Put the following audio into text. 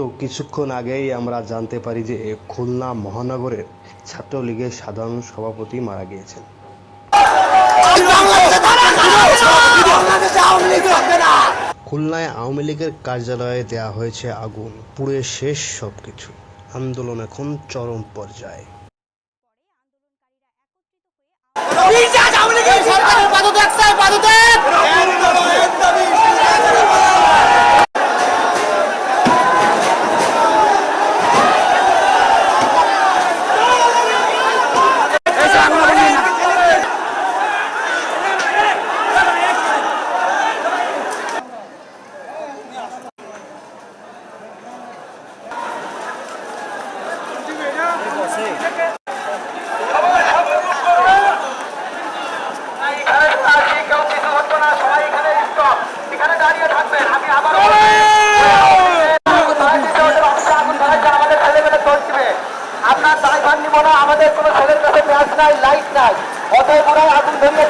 তো কিছুক্ষণ আগেই আমরা জানতে পারি যে খুলনা মহানগরের ছাত্রলীগের সাধারণ সভাপতি মারা গিয়েছেন। খুলনায় আওয়ামী লীগের কার্যালয়ে দেয়া হয়েছে আগুন, পুড়ে শেষ সবকিছু। আন্দোলন এখন চরম পর্যায়ে। আপনার দায়ভার নিব না, আমাদের কোনো ছেলের কাছে ম্যাচ নাই, লাইট নাই। অতএব ওরা আগুন ধরিয়েছে